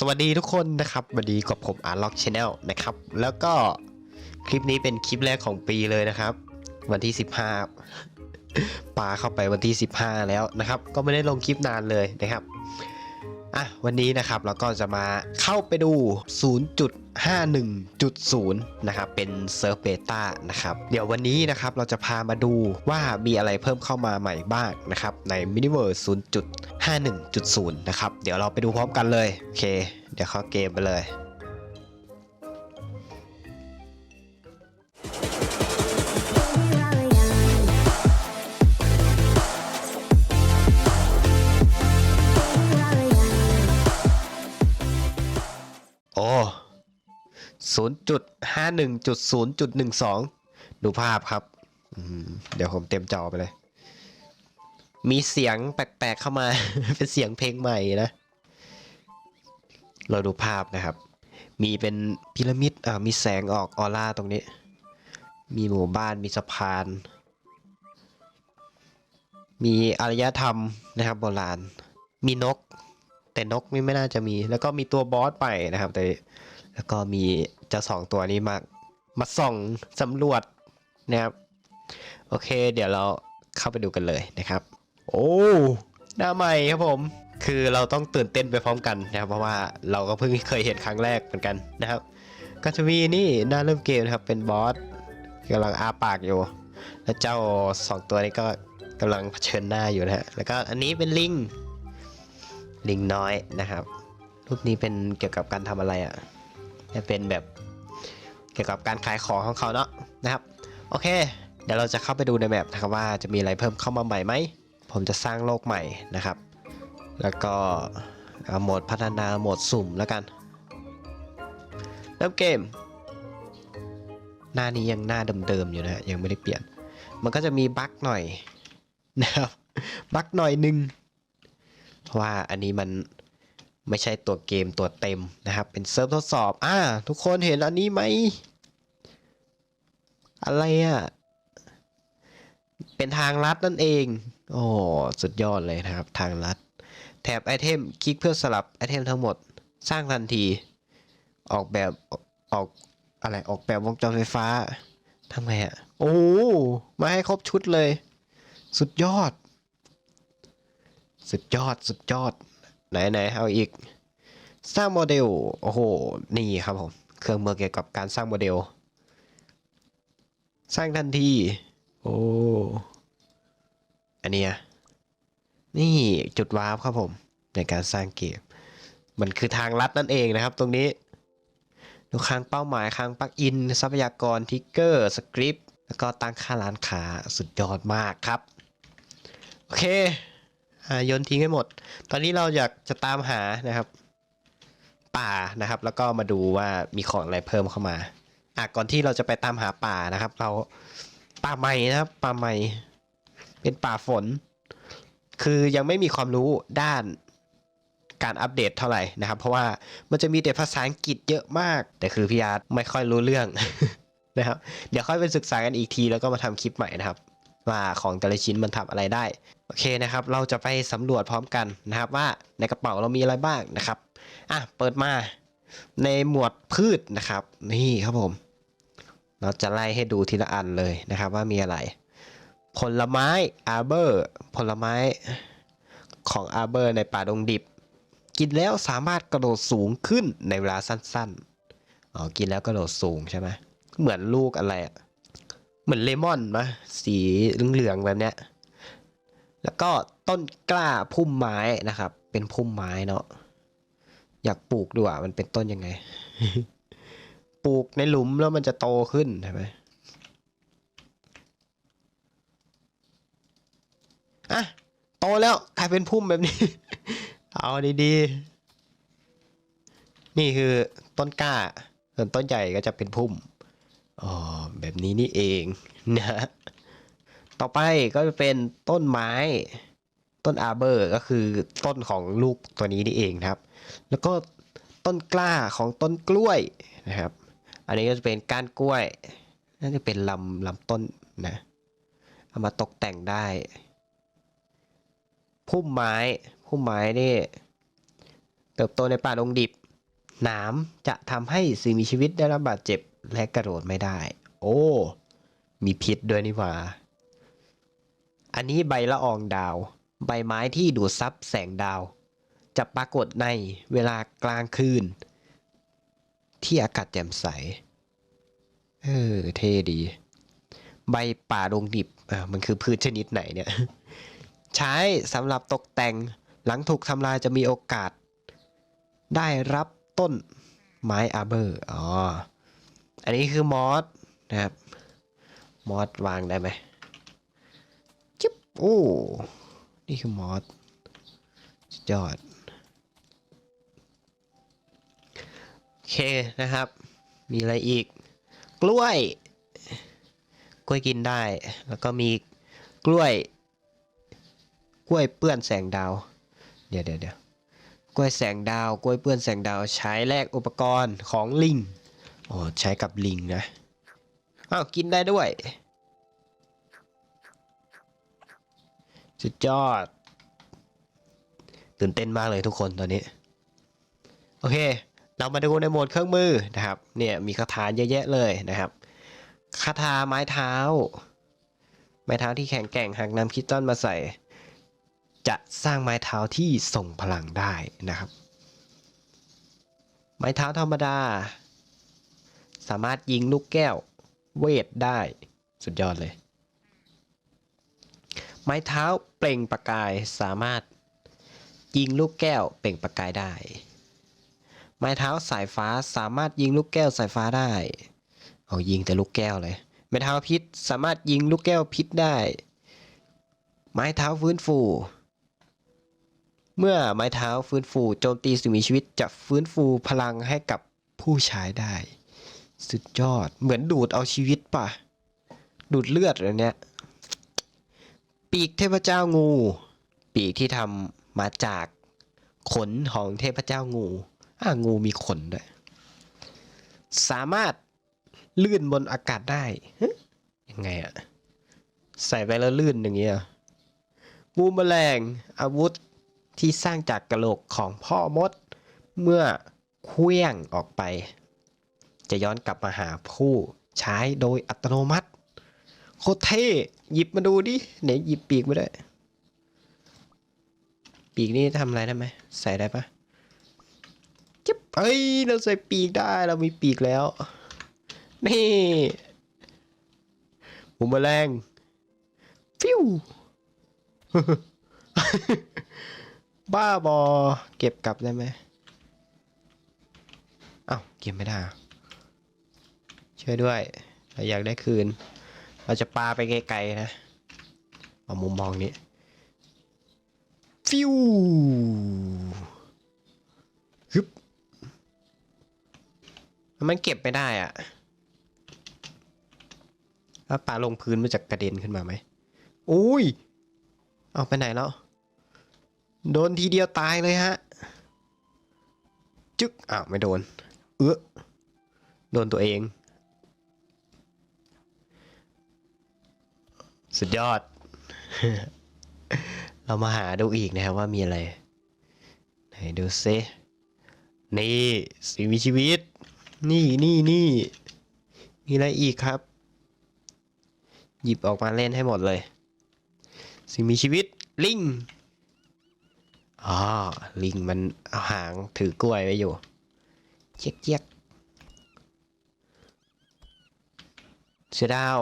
สวัสดีทุกคนนะครับวันนี้กับผมอาร์ล็อกชาแนลนะครับ แล้วก็คลิปนี้เป็นคลิปแรกของปีเลยนะครับ วันที่ 15ปาเข้าไปวันที่ 15 แล้วนะครับ ก็ไม่ได้ลงคลิปนานเลยนะครับ อะวันนี้นะครับเราก็จะมาเข้าไปดู 0.51.0 นะครับ เป็นเซิร์ฟเบต้านะครับ เดี๋ยววันนี้นะครับเราจะพามาดูว่ามีอะไรเพิ่มเข้ามาใหม่บ้างนะครับ ใน Miniverse 0.51.0 นะครับ เดี๋ยวเราไปดูพร้อมกันเลย โอเค เดี๋ยวเข้าเกมไปเลย โอ้ศูนย์จุดห้าหนึ่งจุดศูนย์จุดหนึ่งสองดูภาพครับ เดี๋ยวผมเต็มจอไปเลย มีเสียงแปลกๆเข้ามา เป็นเสียงเพลงใหม่นะ เราดูภาพนะครับ มีเป็นพีระมิด อ่า มีแสงออกออร่าตรงนี้ มีหมู่บ้าน มีสะพาน มีอารยธรรมนะครับโบราณ มีนก แต่นกนี่ไม่น่าจะมี แล้วก็มีตัวบอสไปนะครับ แต่แล้วก็มีเจ้าสองตัวนี้มามาส่องสำรวจนะครับ โอเค เดี๋ยวเราเข้าไปดูกันเลยนะครับ โอ้หน้าใหม่ครับผม คือเราต้องตื่นเต้นไปพร้อมกันนะครับ เพราะว่าเราก็เพิ่งเคยเห็นครั้งแรกเหมือนกันนะครับ ก็จะมีนี่หน้าเริ่มเกมนะครับ เป็นบอสกำลังอาปากอยู่ แล้วเจ้าสองตัวนี้ก็กำลังเผชิญหน้าอยู่นะฮะ แล้วก็อันนี้เป็นลิง ลิงน้อยนะครับ รูปนี้เป็นเกี่ยวกับการทำอะไรอะ่ะจะเป็นแบบเกี่ยวกับการขายของของเขาเนาะนะครับ โอเค เดี๋ยวเราจะเข้าไปดูในแมปนะครับว่าจะมีอะไรเพิ่มเข้ามาใหม่ไหม ผมจะสร้างโลกใหม่นะครับ แล้วก็โหมดพัฒนาโหมดสุ่มแล้วกัน เริ่มเกม หน้านี้ยังหน้าเดิมๆอยู่นะฮะยังไม่ได้เปลี่ยน มันก็จะมีบั๊กหน่อยนะครับ บั๊กหน่อยหนึ่ง เพราะว่าอันนี้มันไม่ใช่ตัวเกมตัวเต็มนะครับ เป็นเซิร์ฟทดสอบอ่าทุกคนเห็นอันนี้ไหม อะไรอะ่ะ เป็นทางลัดนั่นเอง โอ้สุดยอดเลยนะครับ ทางลัด แถบไอเทมคลิกเพื่อสลับไอเทมทั้งหมด สร้างทันที ออกแบบออกอะไรออกแบบวงจรไฟฟ้าทำไงอะ่ะ โอ้มาให้ครบชุดเลย สุดยอด สุดยอดสุดยอด ไหนไหนเอาอีก สร้างโมเดล โอ้โห นี่ครับผม เครื่องมือเกี่ยวกับการสร้างโมเดล สร้างทันที โอ้ อันนี้นี่จุดวาร์ปครับผม ในการสร้างเกม มันคือทางลัดนั่นเองนะครับตรงนี้ ดูค้างเป้าหมายค้างปลักอิน ทรัพยากรทิกเกอร์สคริปต์แล้วก็ตั้งค่าร้านค้าสุดยอดมากครับ โอเค โยนทิ้งให้หมด ตอนนี้เราอยากจะตามหานะครับ ป่านะครับ แล้วก็มาดูว่ามีของอะไรเพิ่มเข้ามาอะก่อนที่เราจะไปตามหาป่านะครับ เราป่าใหม่นะครับป่าใหม่ เป็นป่าฝน คือยังไม่มีความรู้ด้านการอัปเดตเท่าไหร่นะครับ เพราะว่ามันจะมีแต่ภาษาอังกฤษเยอะมาก แต่คือพี่อาร์ตไม่ค่อยรู้เรื่องนะครับ เดี๋ยวค่อยไปศึกษากันอีกทีแล้วก็มาทำคลิปใหม่นะครับ ว่าของแต่ละชิ้นมันทำอะไรได้ โอเคนะครับ เราจะไปสำรวจพร้อมกันนะครับว่าในกระเป๋าเรามีอะไรบ้างนะครับ อะ เปิดมาในหมวดพืชนะครับ นี่ครับผม เราจะไล่ให้ดูทีละอันเลยนะครับว่ามีอะไร ผลไม้อาเบอร์ ผลไม้ของอาเบอร์ในป่าดงดิบ กินแล้วสามารถกระโดดสูงขึ้นในเวลาสั้นๆ อ๋อ กินแล้วกระโดดสูงใช่ไหม เหมือนลูกอะไรอะ เหมือนเลมอนมะสีเหลืองๆแบบเนี้ย แล้วก็ต้นกล้าพุ่มไม้นะครับ เป็นพุ่มไม้เนาะอยากปลูกดูอะมันเป็นต้นยังไง ปลูกในหลุมแล้วมันจะโตขึ้นใช่ไหมอะโตแล้วกลายเป็นพุ่มแบบนี้ เอาดีๆ นี่คือต้นกล้าส่วนต้นใหญ่ก็จะเป็นพุ่ม อ๋อแบบนี้นี่เองนะต่อไปก็จะเป็นต้นไม้ต้นอาเบอร์ก็คือต้นของลูกตัวนี้นี่เองนะครับ แล้วก็ต้นกล้าของต้นกล้วยนะครับ อันนี้ก็จะเป็นก้านกล้วยน่าจะเป็นลำลำต้นนะเอามาตกแต่งได้พุ่มไม้พุ่มไม้นี่เติบโตในป่าดงดิบหนามจะทำให้สิ่งมีชีวิตได้รับบาดเจ็บ และกระโดดไม่ได้ โอ้ มีพิษด้วยนี่หว่า อันนี้ใบละอองดาว ใบไม้ที่ดูดซับแสงดาว จะปรากฏในเวลากลางคืน ที่อากาศแจ่มใส เออ เท่ดี ใบป่าดงดิบ อ่า มันคือพืชชนิดไหนเนี่ย ใช้สำหรับตกแต่งหลังถูกทำลายจะมีโอกาส ได้รับต้นไม้อาเบอร์ อ๋อ อันนี้คือมอสนะครับ มอสวางได้ไหมจิ๊บโอ้นี่คือมอสสุดยอดโอเคนะครับ มีอะไรอีก กล้วย กล้วยกินได้ แล้วก็มีกล้วย กล้วยเปื้อนแสงดาว เดี๋ยวเดี๋ยวเดี๋ยวกล้วยแสงดาว กล้วยเปื้อนแสงดาว ใช้แลกอุปกรณ์ของลิง อ๋อใช้กับลิงนะอ้าวกินได้ด้วย สุดยอด ตื่นเต้นมากเลยทุกคนตอนนี้ โอเค เรามาดูในโหมดเครื่องมือนะครับ เนี่ยมีคาถาเยอะแยะเลยนะครับ คาถาไม้เท้า ไม้เท้าที่แข็งแกร่งหากนำคริสตัลมาใส่ จะสร้างไม้เท้าที่ส่งพลังได้นะครับ ไม้เท้าธรรมดา สามารถยิงลูกแก้วเวทได้ สุดยอดเลย ไม้เท้าเปล่งประกายสามารถยิงลูกแก้วเปล่งประกายได้ ไม้เท้าสายฟ้าสามารถยิงลูกแก้วสายฟ้าได้เอายิงแต่ลูกแก้วเลย ไม้เท้าพิษสามารถยิงลูกแก้วพิษได้ ไม้เท้าฟื้นฟู เมื่อไม้เท้าฟื้นฟูโจมตีสิ่งมีชีวิตจะฟื้นฟูพลังให้กับผู้ใช้ได้ สุดยอด เหมือนดูดเอาชีวิตป่ะ ดูดเลือดอะไรเนี้ย ปีกเทพเจ้างู ปีกที่ทำมาจากขนของเทพเจ้างู อ่างูมีขนด้วย สามารถลื่นบนอากาศได้ยังไงอะใส่ไปแล้วลื่นอย่างเงี้ยบูมแมลงอาวุธที่สร้างจากกระโหลกของพ่อมด เมื่อเคลื่องออกไป จะย้อนกลับมาหาผู้ใช้โดยอัตโนมัติ โคตรเท่ หยิบมาดูดิไหนหยิบปีกมาด้วยปีกนี่ทำอะไรได้ไหมใส่ได้ปะจิ๊บเอ้ย เราใส่ปีกได้เรามีปีกแล้ว นี่หมูแมลงฟิวบ้าบอ เก็บกลับได้ไหมอ้าวเก็บไม่ได้ ช่วยด้วยเราอยากได้คืน เราจะปาไปไกลๆนะเอามุมมองนี้ ฟิวฮึบมันเก็บไม่ได้อะแล้วปาลงพื้นมันจะกระเด็นขึ้นมาไหมอุ้ย เอาไปไหนแล้ว โดนทีเดียวตายเลยฮะ จึ๊กอ้าวไม่โดน เออโดนตัวเอง สุดยอด เรามาหาดูอีกนะครับว่ามีอะไร ไหนดูซินี่สิ่งมีชีวิต นี่นี่นี่ มีอะไรอีกครับ หยิบออกมาเล่นให้หมดเลย สิ่งมีชีวิต ลิงอ๋อลิงมันเอาหางถือกล้วยไว้อยู่เจ๊กเจ๊กเสือดาว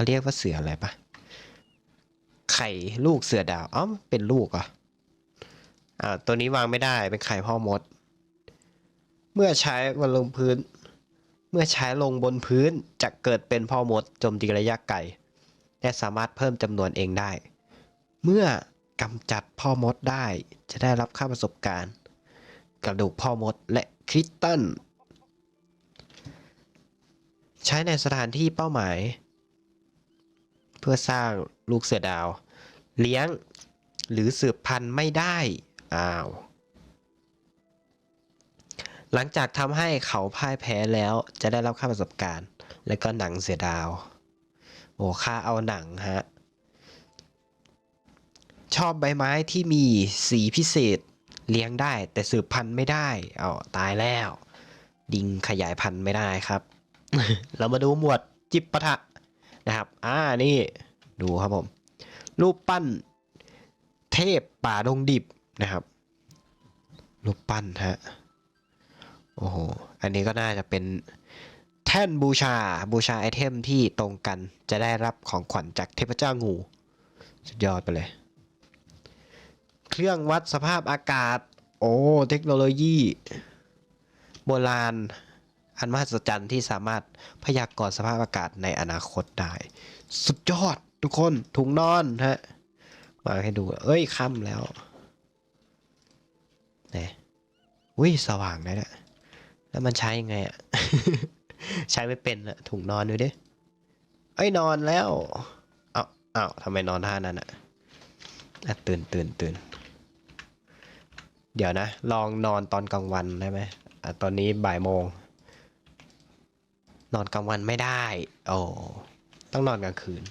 เขาเรียกว่าเสืออะไรปะไข่ลูกเสือดาวอ๋อเป็นลูกอะอ่าตัวนี้วางไม่ได้เป็นไข่พ่อมด เมื่อใช้บนลงพื้น เมื่อใช้ลงบนพื้นจะเกิดเป็นพ่อมดโจมตีระยะไกลและสามารถเพิ่มจำนวนเองได้ เมื่อกำจัดพ่อมดได้จะได้รับค่าประสบการณ์ กระดูกพ่อมดและคริสตัลใช้ในสถานที่เป้าหมาย เพื่อสร้างลูกเสือดาว เลี้ยงหรือสืบพันธุ์ไม่ได้ อ้าว หลังจากทำให้เขาพ่ายแพ้แล้วจะได้รับค่าประสบการณ์ และก็หนังเสือดาว โอ้ค่าเอาหนังฮะ ชอบใบไม้ที่มีสีพิเศษเลี้ยงได้แต่สืบพันธุ์ไม่ได้ เอาตายแล้ว ดิงขยายพันธุ์ไม่ได้ครับ เรามาดูหมวดจิบปะทะ นะครับ อ่า นี่ ดูครับผม รูปปั้นเทพป่าดงดิบนะครับ รูปปั้นฮะ โอ้โห อันนี้ก็น่าจะเป็นแท่นบูชา บูชาไอเทมที่ตรงกัน จะได้รับของขวัญจากเทพเจ้างู สุดยอดไปเลย เครื่องวัดสภาพอากาศ โอ้ เทคโนโลยี โบราณ อันมหัศจรรย์ที่สามารถพยากรณ์สภาพอากาศในอนาคตได้ สุดยอดทุกคนถุงนอนฮะมาให้ดู เอ้ยค่ำแล้วนี่อุ้ยสว่างเลยนะแล้วมันใช้ยังไงอะใช้ไม่เป็นอะถุงนอนดูดิเอ้ยนอนแล้วเอ้าเอ้าทำไมนอนท่านั้นอะอะตื่นตื่นตื่นเดี๋ยวนะ ลองนอนตอนกลางวันได้ไหมอะตอนนี้บ่ายโมง นอนกลางวันไม่ได้ โอ้ ต้องนอนกลางคืน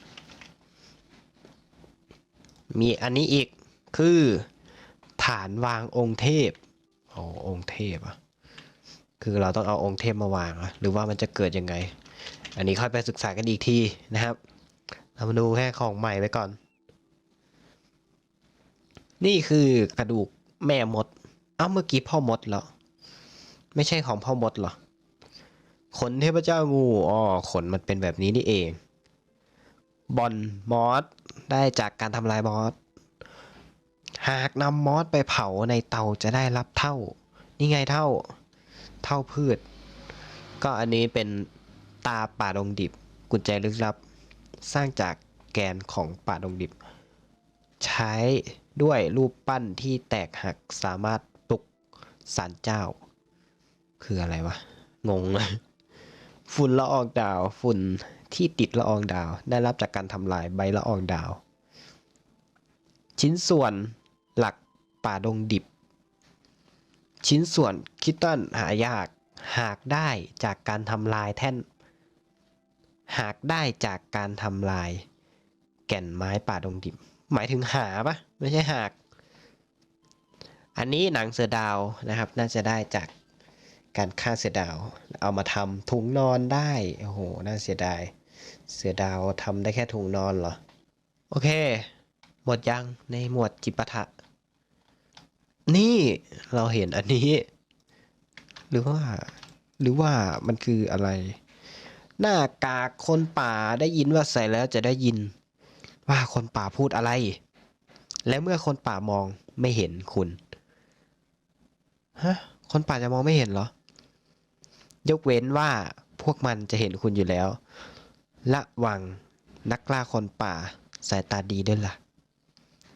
มีอันนี้อีก คือ ฐานวางองค์เทพ โอ้องค์เทพอะคือเราต้องเอาองค์เทพมาวางเหรอหรือว่ามันจะเกิดยังไง อันนี้ค่อยไปศึกษากันอีกทีนะครับ เรามาดูแค่ของใหม่ไว้ก่อน นี่คือกระดูกแม่มด เอ้าเมื่อกี้พ่อมดเหรอ ไม่ใช่ของพ่อมดเหรอ ขนเทพเจ้างูอ๋อขนมันเป็นแบบนี้นี่เอง บอลมอสได้จากการทำลายมอสหากนำมอสไปเผาในเตาจะได้รับเท่า นี่ไงเท่า เท่าพืช ก็อันนี้เป็นตาป่าดงดิบ กุญแจลึกลับ สร้างจากแกนของป่าดงดิบ ใช้ด้วยรูปปั้นที่แตกหักสามารถปลุกสารเจ้า คืออะไรวะ งงเลย ฝุ่นละอองดาว ฝุ่นที่ติดละอองดาว ได้รับจากการทำลายใบละอองดาว ชิ้นส่วนหลักป่าดงดิบ ชิ้นส่วนคิตตันหายาก หากได้จากการทำลายแท่น หากได้จากการทำลาย แก่นไม้ป่าดงดิบ หมายถึงหาปะไม่ใช่หาก อันนี้หนังเสือดาวนะครับ น่าจะได้จาก การฆ่าเสือดาว เอามาทำถุงนอนได้ โอ้โห น่าเสียดาย เสือดาวทำได้แค่ถุงนอนเหรอ โอเค หมดยังในหมวดจิปาถะนี่เราเห็นอันนี้ หรือว่า หรือว่ามันคืออะไร หน้ากากคนป่าได้ยินว่าใส่แล้วจะได้ยิน ว่าคนป่าพูดอะไร และเมื่อคนป่ามองไม่เห็นคุณ ฮะ คนป่าจะมองไม่เห็นเหรอ ยกเว้นว่าพวกมันจะเห็นคุณอยู่แล้ว ระวังนักล่าคนป่าสายตาดีด้วยล่ะ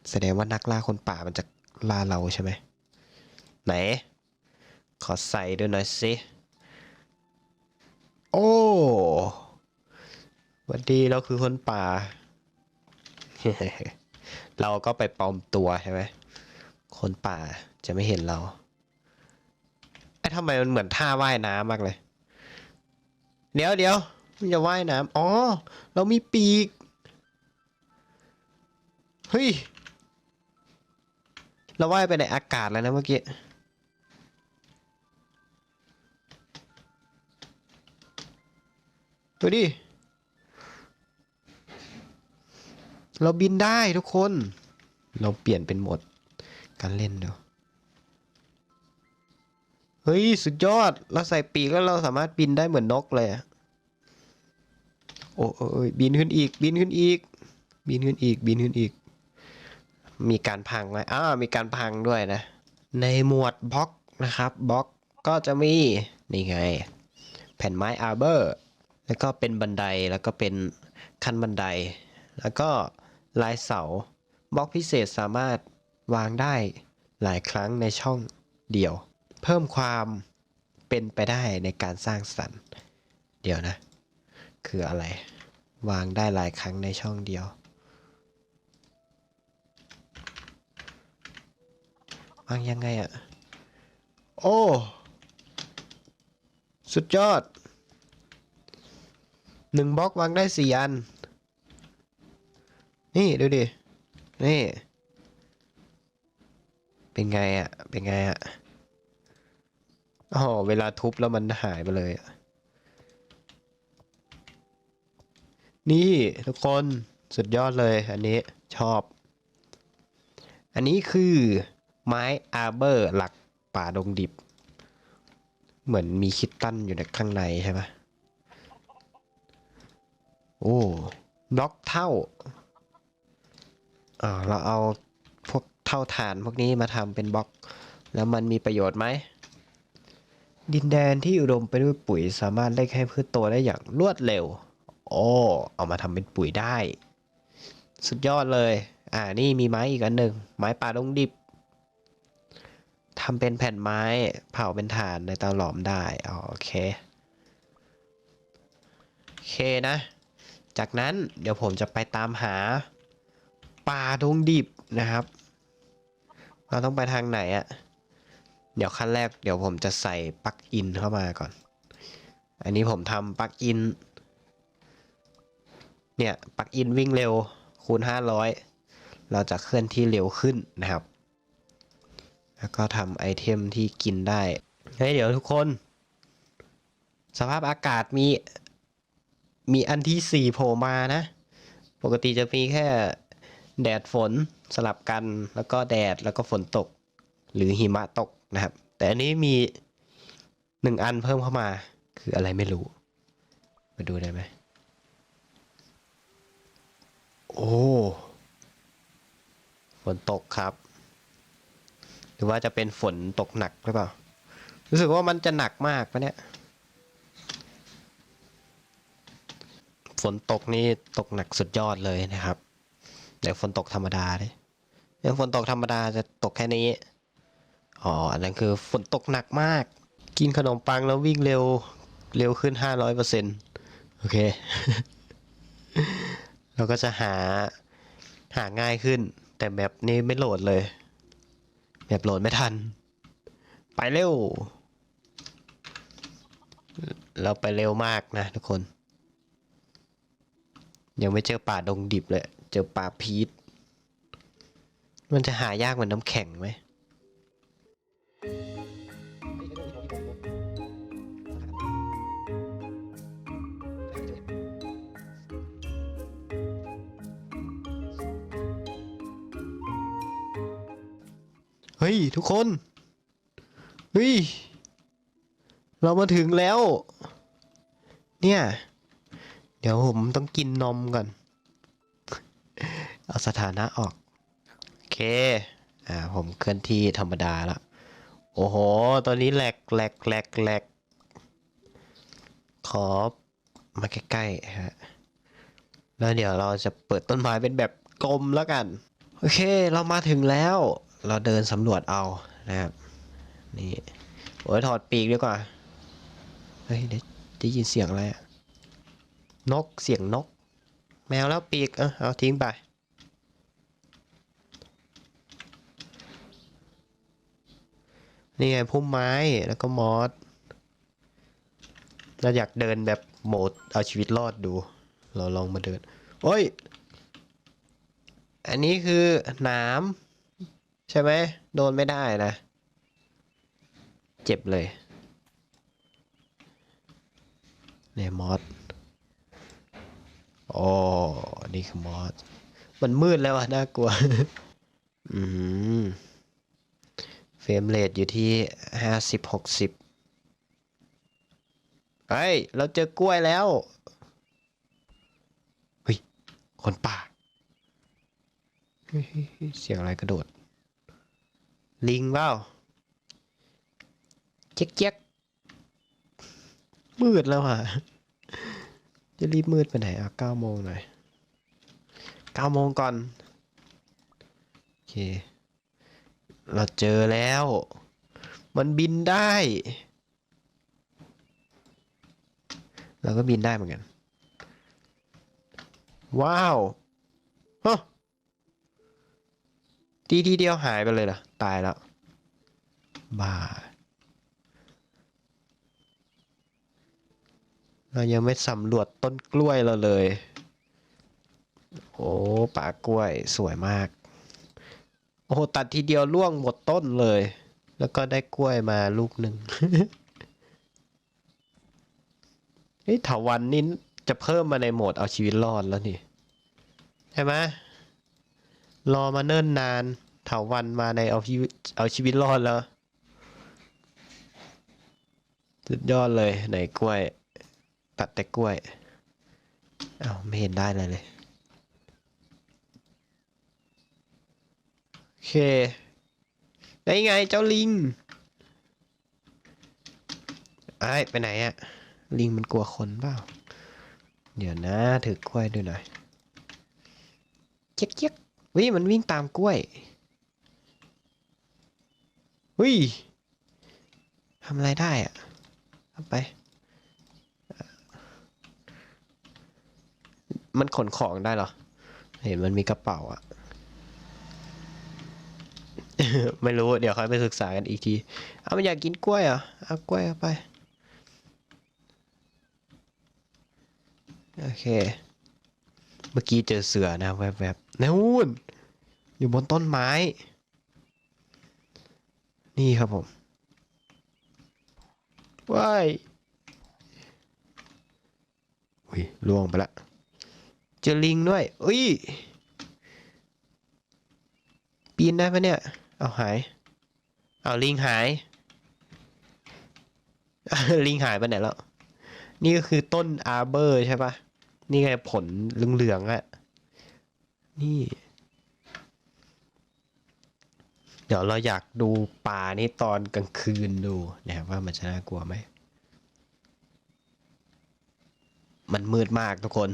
แสดงว่านักล่าคนป่ามันจะล่าเราใช่ไหม ไหน ขอใส่ด้วยหน่อยสิ โอ้วันดีเราคือคนป่า เราก็ไปปลอมตัวใช่ไหม คนป่าจะไม่เห็นเรา ไอ้ทำไมมันเหมือนท่าว่ายน้ำมากเลย เดี๋ยวเดี๋ยวมันจะว่ายน้ำอ๋อ เรามีปีก เฮ้ย เราว่ายไปในอากาศแล้วนะเมื่อกี้ ดูดิ เราบินได้ทุกคน เราเปลี่ยนเป็นโหมด การเล่นเดี๋ยว เฮ้ย สุดยอด เราใส่ปีกแล้วเราสามารถบินได้เหมือนนกเลยอะโอ้ยบินขึ้นอีก บินขึ้นอีก บินขึ้นอีก บินขึ้นอีก มีการพังไหมอ้ามีการพังด้วยนะ ในหมวดบล็อกนะครับบล็อกก็จะมี นี่ไง แผ่นไม้อาร์เบอร์ แล้วก็เป็นบันได แล้วก็เป็นขั้นบันได แล้วก็ลายเสา บล็อกพิเศษสามารถวางได้หลายครั้งในช่องเดียว เพิ่มความเป็นไปได้ในการสร้างสรรค์ เดี๋ยวนะ คืออะไร วางได้หลายครั้งในช่องเดียววางยังไงอะโอ้ สุดยอดหนึ่งบล็อกวางได้สี่อัน นี่ดูดิ นี่ เป็นไงอะเป็นไงอะ อ๋อเวลาทุบแล้วมันหายไปเลยอะนี่ทุกคนสุดยอดเลย อันนี้ชอบ อันนี้คือไม้อาร์เบอร์หลักป่าดงดิบ เหมือนมีคิตตันอยู่ในข้างในใช่ปะโอ้บล็อกเท่าอ่าเราเอาพวกเท่าฐานพวกนี้มาทำเป็นบล็อก แล้วมันมีประโยชน์ไหม ดินแดนที่อุดมไปด้วยปุ๋ยสามารถเร่งให้พืชโตได้อย่างรวดเร็ว โอ้ เอามาทำเป็นปุ๋ยได้ สุดยอดเลย อ่า นี่มีไม้อีกอันหนึ่ง ไม้ป่าดงดิบ ทำเป็นแผ่นไม้เผาเป็นถ่านในเตาหลอมได้อ๋อโอเค โอเคนะ จากนั้นเดี๋ยวผมจะไปตามหาป่าดงดิบนะครับ เราต้องไปทางไหนอะ เดี๋ยวขั้นแรกเดี๋ยวผมจะใส่ปลั๊กอินเข้ามาก่อน อันนี้ผมทำปลั๊กอิน เนี่ยปลั๊กอินวิ่งเร็วคูณ 500 เราจะเคลื่อนที่เร็วขึ้นนะครับ แล้วก็ทำไอเทมที่กินได้ เฮ้ยเดี๋ยวทุกคน สภาพอากาศมี มีอันที่สี่โผล่มานะ ปกติจะมีแค่แดดฝนสลับกัน แล้วก็แดดแล้วก็ฝนตก หรือหิมะตก นะครับ แต่อันนี้มีหนึ่งอันเพิ่มเข้ามา คืออะไรไม่รู้ มาดูได้ไหมโอ้ฝนตกครับ หรือว่าจะเป็นฝนตกหนักหรือเปล่า รู้สึกว่ามันจะหนักมากปะเนี่ย ฝนตกนี่ตกหนักสุดยอดเลยนะครับ เดี๋ยวฝนตกธรรมดาดิเดี๋ยวฝนตกธรรมดาจะตกแค่นี้ อ๋อ อันนั้นคือฝนตกหนักมาก กินขนมปังแล้ววิ่งเร็วเร็วขึ้นห้าร้อยเปอร์เซ็นต์โอเค เราก็จะหาหาง่ายขึ้น แต่แบบนี้ไม่โหลดเลยแบบโหลดไม่ทัน ไปเร็ว เราไปเร็วมากนะทุกคน ยังไม่เจอป่าดงดิบเลย เจอป่าพีชมันจะหายากเหมือนน้ำแข็งไหม ฮ้ย ทุกคน เฮ้ย เรามาถึงแล้ว เนี่ย เดี๋ยวผมต้องกินนมก่อน เอาสถานะออก โอเค อ่า ผมเคลื่อนที่ธรรมดาละ โอ้โห ตอนนี้แหลกแหลกแหลกแหลก ขอมาใกล้ๆฮะ แล้วเดี๋ยวเราจะเปิดต้นไม้เป็นแบบกลมแล้วกัน โอเค เรามาถึงแล้ว เราเดินสำรวจเอานะครับ นี่โอ้ยถอดปีกดีกว่า เฮ้ยได้ได้ยินเสียงอะไรนกเสียงนก แมวแล้วปีก เออเอาทิ้งไป นี่ไงพุ่มไม้แล้วก็มอสเราอยากเดินแบบโหมดเอาชีวิตรอดดู เราลองมาเดิน โอ้ย อันนี้คือน้ำ ใช่ไหมโดนไม่ได้นะ เจ็บเลยเนี่ยมอสโอ้นี่คือมอสมันมืดแล้วอะน่ากลัว อืมเฟรมเรทอยู่ที่ห้าสิบหกสิบเฮ้ย เราเจอกล้วยแล้ว เฮ้ย คนป่าเฮ้ยเฮ้ยเฮ้ยเสียงอะไรกระโดด ลิงเปล่าเจ๊กเจ๊กมืดแล้วอะ จะรีบมืดไปไหนอะเก้าโมงหน่อยเก้าโมงก่อน โอเค เราเจอแล้ว มันบินได้ เราก็บินได้เหมือนกัน ว้าวฮะ ทีทีเดียวหายไปเลยเหรอ ตายแล้ว บ้า เรายังไม่สำรวจต้นกล้วยเราเลย โอ้ป่ากล้วยสวยมาก โอ้ตัดทีเดียวล่วงหมดต้นเลย แล้วก็ได้กล้วยมาลูกหนึ่งเฮ้ยถาวันนี่จะเพิ่มมาในโหมดเอาชีวิตรอดแล้วนี่ ใช่ไหม รอมาเนิ่นนานเถาวันมาในเอาชีวิตเอาชีวิตรอดแล้ว สุดยอดเลย ไหนกล้วย ตัดแต่กล้วยเอ้าไม่เห็นได้เลยเลย โอเค ได้ไงเจ้าลิงไอ้ไปไหนอะลิงมันกลัวคนเปล่า เดี๋ยวนะ ถือกล้วยด้วยหน่อยเจ๊กเจ๊ก วิมันวิ่งตามกล้วยวิทำอะไรได้อะเอาไป มันขนของได้เหรอ เห็นมันมีกระเป๋าอะไม่รู้ เดี๋ยวค่อยไปศึกษากันอีกที เอามันอยากกินกล้วยเหรอ เอากล้วยไป โอเค เมื่อกี้เจอเสือนะแวบๆนู่นอยู่บนต้นไม้ นี่ครับผมว้ายอุ้ยล่วงไปละ เจอลิงด้วยอุ้ย ปีนได้ปะเนี่ย เอาหาย เอาลิงหาย ลิงหายไปไหนแล้ว นี่ก็คือต้นอาร์เบอร์ใช่ปะ นี่ไงผลเหลืองๆอะนี่ เดี๋ยวเราอยากดูป่านี่ตอนกลางคืนดูนะครับว่ามันจะน่ากลัวไหม มันมืดมากทุกคน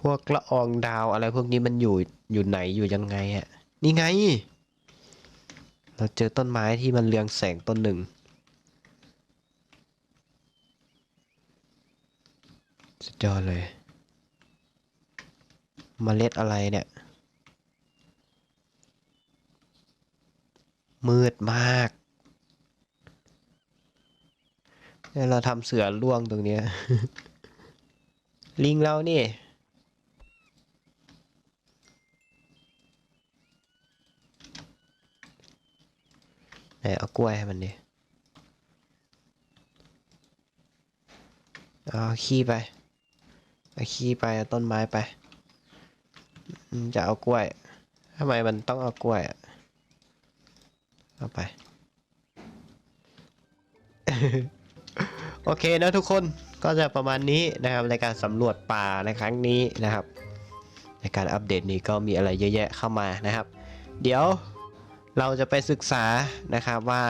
พวกละอองดาวอะไรพวกนี้มันอยู่อยู่ไหนอยู่ยังไงอะนี่ไง เราเจอต้นไม้ที่มันเรืองแสงต้นหนึ่ง สุดยอดเลยมเมล็ดอะไรเนี่ย มืดมากเนี่ยเราทำเสือล่วงตรงเนี้ยลิงเรานี่ ไหน เอากล้วยให้มันดิเอาขี้ไปเอาขี้ไปเอาต้นไม้ไปจะเอากล้วยทำไมมันต้องเอากล้วยอะเอาไป โอเคนะทุกคนก็จะประมาณนี้นะครับในการสำรวจป่าในครั้งนี้นะครับ ในการอัปเดตนี้ก็มีอะไรเยอะแยะเข้ามานะครับ เดี๋ยว เราจะไปศึกษานะครับว่า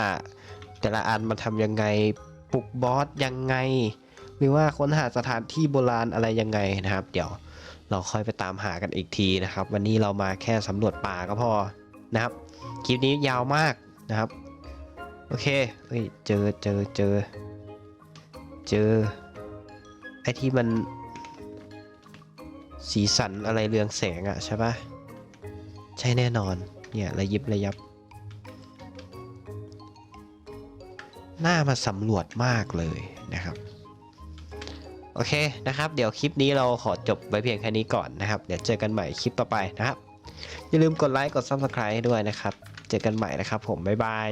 แต่ละอันมันทำยังไงปลุกบอสยังไง หรือว่าค้นหาสถานที่โบราณอะไรยังไงนะครับ เดี๋ยวเราค่อยไปตามหากันอีกทีนะครับ วันนี้เรามาแค่สำรวจป่าก็พอนะครับคลิปนี้ยาวมากนะครับ โอเคเฮ้ยเจอเจอเจอเจอไอ้ที่มันสีสันอะไรเรืองแสงอะใช่ปะใช่แน่นอนเนี่ยระยิบระยับ น่ามาสำรวจมากเลยนะครับโอเคนะครับ เดี๋ยวคลิปนี้เราขอจบไว้เพียงแค่นี้ก่อนนะครับ เดี๋ยวเจอกันใหม่คลิปต่อไปนะครับ อย่าลืมกดไลค์กด Subscribe ด้วยนะครับ เจอกันใหม่นะครับผม บ๊ายบาย